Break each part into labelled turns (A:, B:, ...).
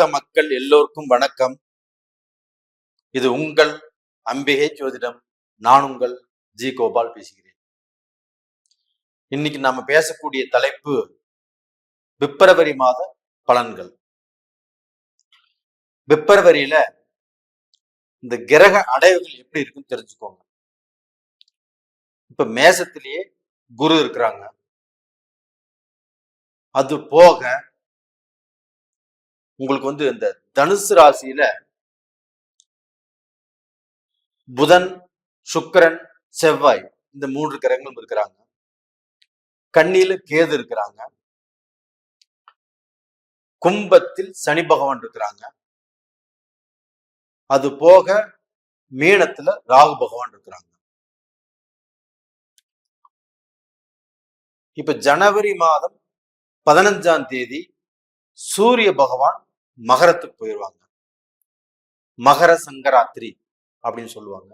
A: உலக மக்கள் எல்லோருக்கும் வணக்கம். இது உங்கள் அம்பிகை ஜோதிடம். நான் உங்கள் ஜி கோபால் பேசுகிறேன். இன்னைக்கு நாம பேசக்கூடிய தலைப்பு பிப்ரவரி மாத பலன்கள். பிப்ரவரியில இந்த கிரக அடைவுகள் எப்படி இருக்குன்னு தெரிஞ்சுக்கோங்க. இப்ப மேசத்திலேயே குரு இருக்கிறாங்க. அது போக உங்களுக்கு வந்து இந்த தனுசு ராசியில புதன் சுக்கிரன் செவ்வாய் இந்த மூன்று கிரகங்களும் இருக்கிறாங்க. கண்ணியில கேது இருக்கிறாங்க. கும்பத்தில் சனி பகவான் இருக்கிறாங்க. அது போக மீனத்துல ராகு பகவான் இருக்கிறாங்க. இப்ப ஜனவரி மாதம் பதினஞ்சாம் தேதி சூரிய பகவான் மகரத்துக்கு போயிடுவாங்க மகர சங்கராத்திரி அப்படின்னு சொல்லுவாங்க.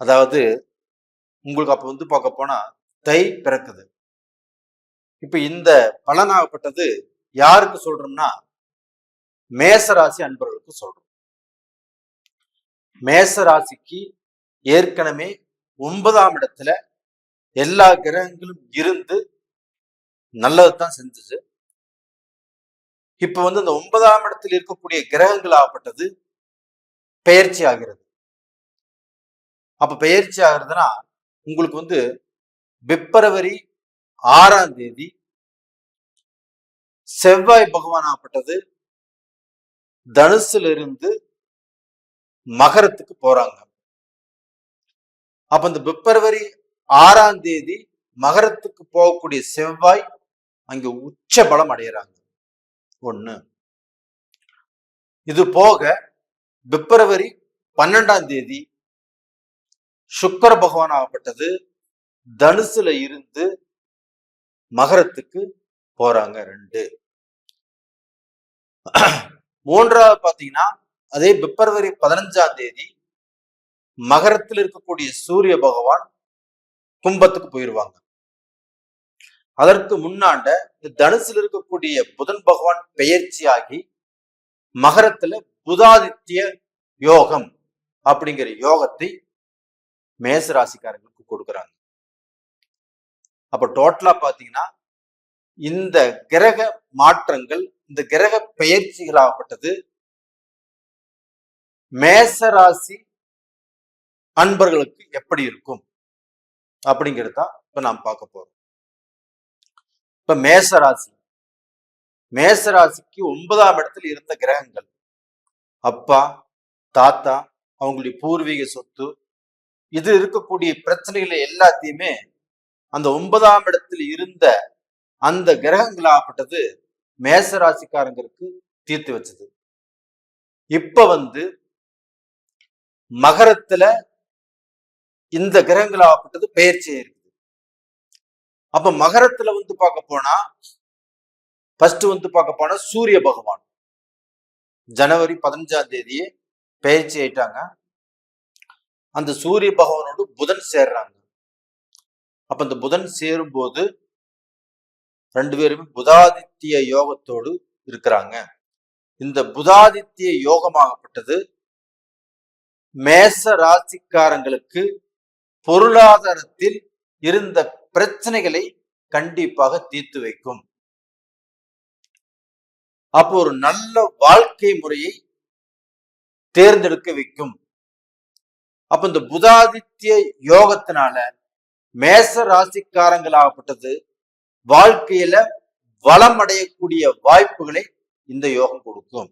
A: அதாவது உங்களுக்கு அப்ப வந்து பார்க்க போனா தை பிறக்குது. இப்ப இந்த பலனாகப்பட்டது யாருக்கு சொல்றோம்னா மேசராசி அன்பர்களுக்கு சொல்றோம். மேசராசிக்கு ஏற்கனவே ஒன்பதாம் இடத்துல எல்லா கிரகங்களும் இருந்து நல்லதுதான் செஞ்சுச்சு இப்ப வந்து அந்த ஒன்பதாம் இடத்தில் இருக்கக்கூடிய கிரகங்கள் ஆகப்பட்டது பெயர்ச்சி ஆகிறது. அப்ப பெயர்ச்சி ஆகுறதுன்னா உங்களுக்கு வந்து பிப்ரவரி ஆறாம் தேதி செவ்வாய் பகவான் ஆகப்பட்டது. தனுசுல இருந்து மகரத்துக்கு போறாங்க. அப்ப இந்த பிப்ரவரி ஆறாம் தேதி மகரத்துக்கு போகக்கூடிய செவ்வாய் அங்க உச்ச பலம் அடையிறாங்க ஒன்று இது போக பிப்ரவரி பன்னெண்டாம் தேதி சுக்கர பகவான் ஆகப்பட்டது. தனுசுல இருந்து மகரத்துக்கு போறாங்க ரெண்டு. மூன்றாவது பாத்தீங்கன்னா அதே பிப்ரவரி பதினஞ்சாம் தேதி மகரத்தில் இருக்கக்கூடிய சூரிய பகவான் கும்பத்துக்கு போயிடுவாங்க அதற்கு முன்னாண்ட இந்த தனுசில் இருக்கக்கூடிய புதன் பகவான் பெயர்ச்சியாகி மகரத்துல புதாதித்ய யோகம் அப்படிங்கிற யோகத்தை மேச ராசிக்காரங்களுக்கு கொடுக்குறாங்க. அப்ப டோட்டலா பாத்தீங்கன்னா இந்த கிரக மாற்றங்கள் இந்த கிரக பெயர்ச்சிகளாகப்பட்டது மேச ராசி அன்பர்களுக்கு எப்படி இருக்கும் அப்படிங்கிறது தான் இப்ப நாம் பார்க்க போறோம். இப்ப மேசராசி. மேசராசிக்கு ஒன்பதாம் இடத்துல இருந்த கிரகங்கள். அப்பா தாத்தா அவங்களுடைய பூர்வீக சொத்து இது இருக்கக்கூடிய பிரச்சனைகளை எல்லாத்தையுமே அந்த ஒன்பதாம் இடத்தில் இருந்த அந்த கிரகங்களாகப்பட்டது மேசராசிக்காரங்களுக்கு தீர்த்து வச்சது. இப்ப வந்து மகரத்துல இந்த கிரகங்களாகப்பட்டது பெயர்ச்சி இருக்கு அப்ப மகரத்துல வந்து பார்க்க போனா ஃபர்ஸ்ட் வந்து பார்க்க போனா சூரிய பகவான். ஜனவரி பதினஞ்சாம் தேதியே பயிற்சி ஆயிட்டாங்க. அந்த சூரிய பகவானோடு புதன் சேர்றாங்க. அப்ப இந்த புதன் சேரும் போது ரெண்டு பேருமே புதாதித்ய யோகத்தோடு இருக்கிறாங்க. இந்த புதாதித்ய யோகமாகப்பட்டது மேச ராசிக்காரங்களுக்கு பொருளாதாரத்தில் இருந்த பிரச்சனைகளை கண்டிப்பாக தீர்த்து வைக்கும். அப்போ ஒரு நல்ல வாழ்க்கை முறையை தேர்ந்தெடுக்க வைக்கும். அப்ப இந்த புதாதித்ய யோகத்தினால மேச ராசிக்காரங்களாகப்பட்டது வாழ்க்கையில வளம் அடையக்கூடிய வாய்ப்புகளை இந்த யோகம் கொடுக்கும்.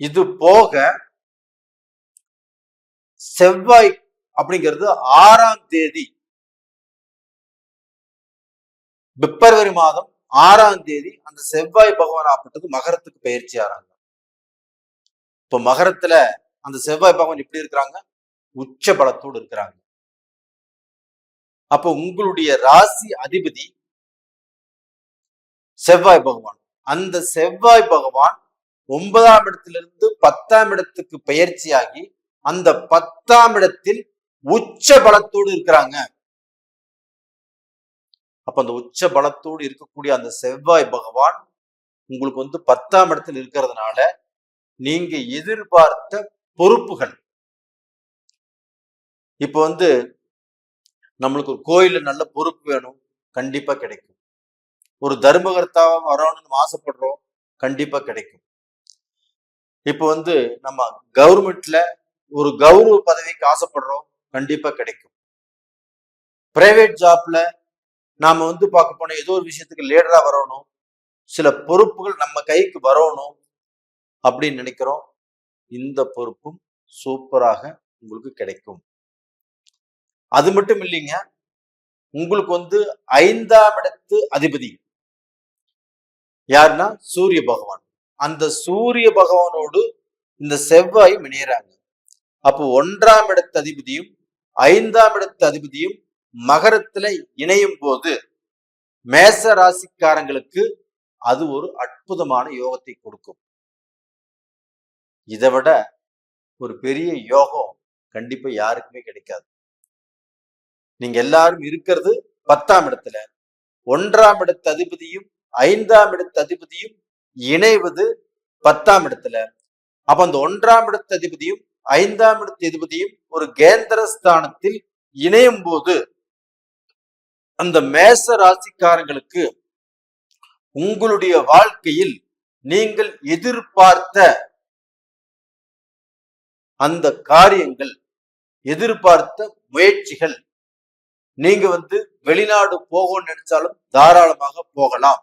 A: இது போக செவ்வாய் அப்படிங்கிறது ஆறாம் தேதி பிப்ரவரி மாதம் ஆறாம் தேதி அந்த செவ்வாய் பகவான் ஆப்பட்டது மகரத்துக்கு பயிற்சி ஆறாங்க. இப்ப மகரத்துல அந்த செவ்வாய் பகவான் எப்படி இருக்கிறாங்க? உச்ச பலத்தோடு இருக்கிறாங்க. அப்போ உங்களுடைய ராசி அதிபதி செவ்வாய் பகவான். அந்த செவ்வாய் பகவான் ஒன்பதாம் இடத்திலிருந்து பத்தாம் இடத்துக்கு பயிற்சியாகி அந்த பத்தாம் இடத்தில் உச்ச பலத்தோடு இருக்கிறாங்க. அப்ப அந்த உச்ச பலத்தோடு இருக்கக்கூடிய அந்த செவ்வாய் பகவான் உங்களுக்கு வந்து பத்தாம் இடத்துல இருக்கிறதுனால நீங்க எதிர்பார்த்த பொறுப்புகள். இப்போ வந்து நம்மளுக்கு ஒரு கோயில்ல நல்ல பொறுப்பு வேணும் கண்டிப்பா கிடைக்கும். ஒரு தர்மகர்த்தாவா வரணும்னு ஆசைப்படுறோம் கண்டிப்பா கிடைக்கும். இப்போ வந்து நம்ம கவர்மெண்ட்ல ஒரு கௌரவ பதவிக்கு ஆசைப்படுறோம் கண்டிப்பா கிடைக்கும். பிரைவேட் ஜாப்ல நாம வந்து பார்க்க போனா ஏதோ ஒரு விஷயத்துக்கு லீடரா வரணும். சில பொறுப்புகள் நம்ம கைக்கு வரணும் அப்படின்னு நினைக்கிறோம். இந்த பொறுப்பும் சூப்பராக உங்களுக்கு கிடைக்கும். அது மட்டும் இல்லைங்க உங்களுக்கு வந்து ஐந்தாம் இடத்து அதிபதி. யாருன்னா? சூரிய பகவான். அந்த சூரிய பகவானோடு இந்த செவ்வாய் இணையறாங்க அப்போ ஒன்றாம் இடத்து அதிபதியும் ஐந்தாம் இடத்து அதிபதியும் மகரத்துல இணையும் போது மேச ராசிக்காரங்களுக்கு அது ஒரு அற்புதமான யோகத்தை கொடுக்கும். இதை விட ஒரு பெரிய யோகம் கண்டிப்பா யாருக்குமே கிடைக்காது. நீங்க எல்லாரும் இருக்கிறது பத்தாம் இடத்துல. ஒன்றாம் இடத்த அதிபதியும் ஐந்தாம் இடத்த அதிபதியும் இணைவது பத்தாம் இடத்துல. அப்ப அந்த ஒன்றாம் இடத்த அதிபதியும் ஐந்தாம் இடத்த அதிபதியும் ஒரு கேந்திர ஸ்தானத்தில் இணையும் போது அந்த மேச ராசிக்காரங்களுக்கு உங்களுடைய வாழ்க்கையில் நீங்கள் எதிர்பார்த்த அந்த காரியங்கள் எதிர்பார்த்த முயற்சிகள் நீங்க வந்து வெளிநாடு போகணும்னு நினைச்சாலும் தாராளமாக போகலாம்.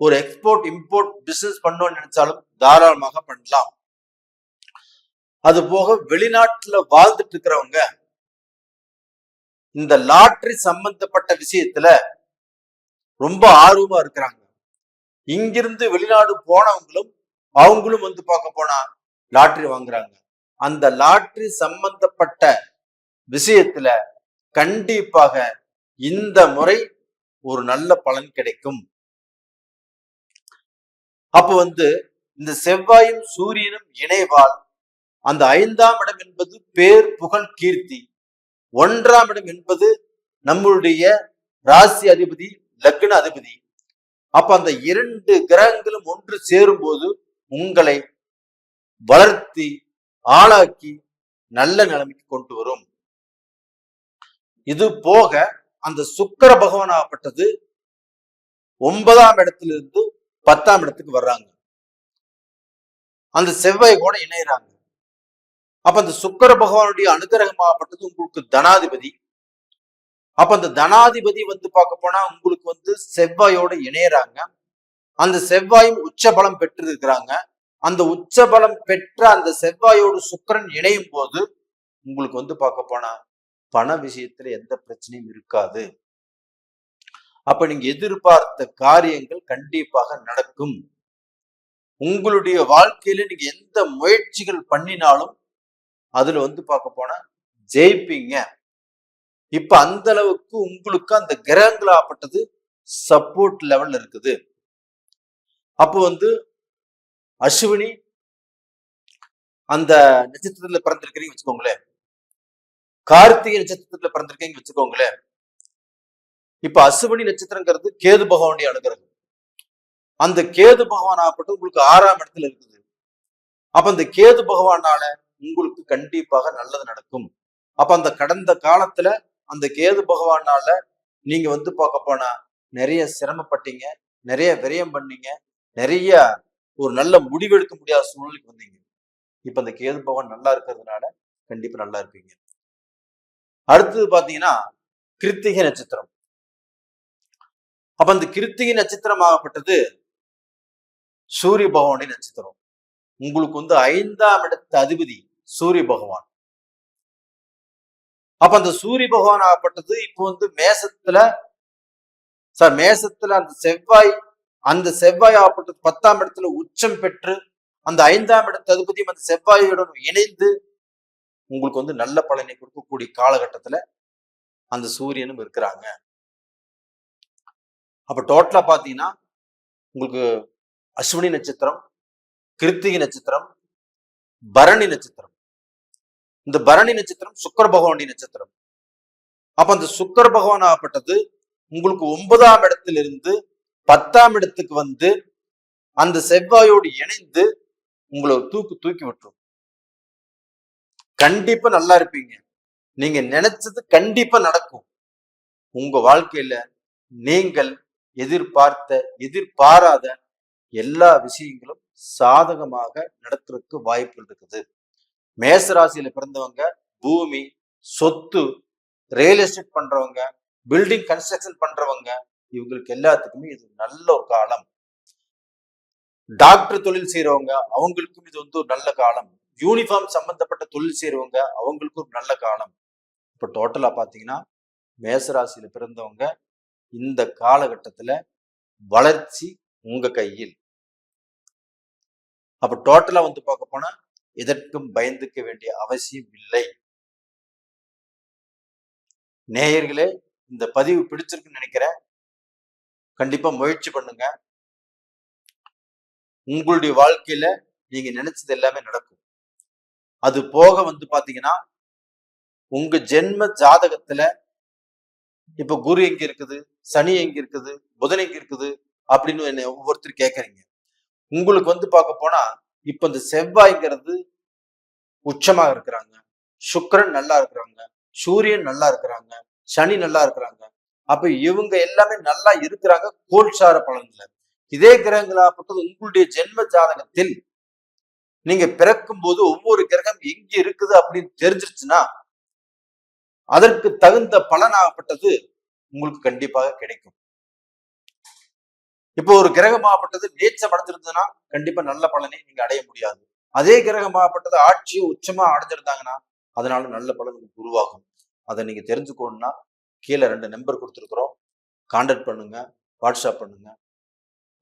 A: ஒரு எக்ஸ்போர்ட் இம்போர்ட் பிசினஸ் பண்ணணும்னு நினைச்சாலும் தாராளமாக பண்ணலாம். அது போக வெளிநாட்டுல வாழ்ந்துட்டு இருக்கிறவங்க இந்த லாட்ரி சம்பந்தப்பட்ட விஷயத்துல ரொம்ப ஆர்வமா இருக்கிறாங்க. இங்கிருந்து வெளிநாடு போனவங்களும் அவங்களும் வந்து பார்க்க போனா லாட்ரி வாங்குறாங்க. அந்த லாட்ரி சம்பந்தப்பட்ட விஷயத்துல கண்டிப்பாக இந்த முறை ஒரு நல்ல பலன் கிடைக்கும். அப்ப வந்து இந்த செவ்வாயும் சூரியனும் இணைவால் அந்த ஐந்தாம் இடம் என்பது பேர் புகழ் கீர்த்தி. ஒன்றாம் இடம் என்பது நம்மளுடைய ராசி அதிபதி லக்ன அதிபதி. அப்ப அந்த இரண்டு கிரகங்களும் ஒன்று சேரும் போது உங்களை வளர்த்தி ஆளாக்கி நல்ல நிலைமைக்கு கொண்டு வரும். இது போக அந்த சுக்கர பகவானாகப்பட்டது ஒன்பதாம் இடத்திலிருந்து பத்தாம் இடத்துக்கு வர்றாங்க. அந்த செவ்வாய் கூட இணையறாங்க. அப்ப அந்த சுக்கர பகவானுடைய அனுகிரகமாகப்பட்டது உங்களுக்கு தனாதிபதி. அப்ப அந்த தனாதிபதி வந்து பார்க்க போனா உங்களுக்கு வந்து செவ்வாயோட இணையறாங்க. அந்த செவ்வாயும் உச்ச பலம் பெற்று இருக்கிறாங்க அந்த உச்ச பலம் பெற்ற அந்த செவ்வாயோடு சுக்கரன் இணையும் போது உங்களுக்கு வந்து பார்க்க போனா பண விஷயத்துல எந்த பிரச்சனையும் இருக்காது. அப்ப நீங்க எதிர்பார்த்த காரியங்கள் கண்டிப்பாக நடக்கும். உங்களுடைய வாழ்க்கையில நீங்க எந்த முயற்சிகள் பண்ணினாலும் அதுல வந்து பார்க்க போனா ஜெயிப்பீங்க. இப்ப அந்த அளவுக்கு உங்களுக்கு அந்த கிரகங்களாகப்பட்டது சப்போர்ட் லெவல் இருக்குது. அப்போ வந்து அஸ்வினி அந்த நட்சத்திரத்துல பிறந்திருக்கிறீங்க வச்சுக்கோங்களேன். கார்த்திகை நட்சத்திரத்துல பிறந்திருக்கீங்க வச்சுக்கோங்களேன். இப்ப அசுவனி நட்சத்திரங்கிறது கேது பகவானுடைய அனுகிரகம். அந்த கேது பகவான் ஆகப்பட்டு உங்களுக்கு ஆறாம் இடத்துல இருக்குது. அப்ப அந்த கேது பகவானால உங்களுக்கு கண்டிப்பாக நல்லது நடக்கும். அப்ப அந்த கடந்த காலத்துல அந்த கேது பகவானால நீங்க வந்து பார்க்க போனா நிறைய சிரமப்பட்டீங்க நிறைய விரயம் பண்ணீங்க நிறைய ஒரு நல்ல முடிவெடுக்க முடியாத சூழ்நிலைக்கு வந்தீங்க. இப்ப அந்த கேது பகவான் நல்லா இருக்கிறதுனால கண்டிப்பா நல்லா இருப்பீங்க. அடுத்தது பாத்தீங்கன்னா கிருத்திகை நட்சத்திரம். அப்ப அந்த கிருத்திகை நட்சத்திரம் ஆகப்பட்டது சூரிய பகவானுடைய நட்சத்திரம். உங்களுக்கு வந்து ஐந்தாம் இடத்து அதிபதி சூரிய பகவான். அப்ப அந்த சூரிய பகவான் ஆகப்பட்டது இப்போ வந்து மேசத்துல சார் மேசத்துல அந்த செவ்வாய் அந்த செவ்வாய் ஆகப்பட்டது பத்தாம் இடத்துல உச்சம் பெற்று அந்த ஐந்தாம் இடத்து அதிபதியும் அந்த செவ்வாயுடன் இணைந்து உங்களுக்கு வந்து நல்ல பலனை கொடுக்கக்கூடிய காலகட்டத்துல அந்த சூரியனும் இருக்கிறாங்க. அப்ப டோட்டலா பாத்தீங்கன்னா உங்களுக்கு அஸ்வினி நட்சத்திரம் கிருத்திகை நட்சத்திரம் பரணி நட்சத்திரம். இந்த பரணி நட்சத்திரம் சுக்கர பகவானி நட்சத்திரம். அப்ப அந்த சுக்கர பகவான் ஆகப்பட்டது உங்களுக்கு ஒன்பதாம் இடத்திலிருந்து பத்தாம் இடத்துக்கு வந்து அந்த செவ்வாயோடு இணைந்து உங்களை தூக்கு தூக்கி விட்டுரும். கண்டிப்பா நல்லா இருப்பீங்க. நீங்க நினைச்சது கண்டிப்பா நடக்கும். உங்க வாழ்க்கையில நீங்கள் எதிர்பார்த்த எதிர்பாராத எல்லா விஷயங்களும் சாதகமாக நடக்கிறதுக்கு வாய்ப்பு இருக்குது. மேசராசியில பிறந்தவங்க பூமி சொத்து ரியல் எஸ்டேட் பண்றவங்க பில்டிங் கன்ஸ்ட்ரக்ஷன் பண்றவங்க இவங்களுக்கு எல்லாத்துக்குமே இது நல்ல ஒரு காலம். டாக்டர் தொழில் செய்யறவங்க அவங்களுக்கும் இது வந்து ஒரு நல்ல காலம். யூனிஃபார்ம் சம்பந்தப்பட்ட தொழில் செய்யறவங்க அவங்களுக்கும் ஒரு நல்ல காலம். இப்ப டோட்டலா பாத்தீங்கன்னா மேசராசியில பிறந்தவங்க இந்த காலகட்டத்துல வளர்ச்சி உங்க கையில். அப்ப டோட்டலா வந்து பார்க்க போனா எதற்கும் பயந்துக்க வேண்டிய அவசியம் இல்லை. நேயர்களே இந்த பதிவு பிடிச்சிருக்குன்னு நினைக்கிறேன். கண்டிப்பா முயற்சி பண்ணுங்க. உங்களுடைய வாழ்க்கையில நீங்க நினைச்சது எல்லாமே நடக்கும். அது போக வந்து பாத்தீங்கன்னா உங்க ஜென்ம ஜாதகத்துல இப்ப குரு எங்க இருக்குது? சனி எங்க இருக்குது? புதன் எங்க இருக்குது? அப்படின்னு என்ன ஒவ்வொருத்தர் கேட்கறீங்க உங்களுக்கு வந்து பார்க்க போனா இப்ப இந்த செவ்வாய்ங்கிறது உச்சமா இருக்கிறாங்க. சுக்கரன் நல்லா இருக்கிறாங்க. சூரியன் நல்லா இருக்கிறாங்க. சனி நல்லா இருக்கிறாங்க. அப்ப இவங்க எல்லாமே நல்லா இருக்கிறாங்க கோல்சார பலன்ல. இதே கிரகங்களாகப்பட்டது உங்களுடைய ஜென்ம ஜாதகத்தில். நீங்க பிறக்கும் போது ஒவ்வொரு கிரகம் எங்க இருக்குது அப்படின்னு தெரிஞ்சிருச்சுன்னா அதற்கு தகுந்த பலனாகப்பட்டது உங்களுக்கு கண்டிப்பாக கிடைக்கும். இப்போ ஒரு கிரகமாகப்பட்டது நீச்சம் அடைஞ்சிருந்ததுன்னா கண்டிப்பா நல்ல பலனை நீங்க அடைய முடியாது. அதே கிரகமாகப்பட்டது ஆட்சியை உச்சமா அடைஞ்சிருந்தாங்கன்னா அதனால நல்ல பலன் உங்களுக்கு உருவாகும். அதை நீங்க தெரிஞ்சுக்கணும்னா கீழே ரெண்டு நம்பர் கொடுத்துருக்குறோம். கான்டாக்ட் பண்ணுங்க வாட்ஸ்அப் பண்ணுங்க.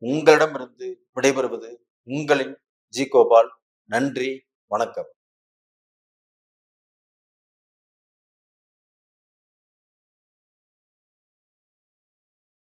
A: உங்களிடமிருந்து விடைபெறுவது உங்களின் ஜி கோபால். நன்றி வணக்கம்.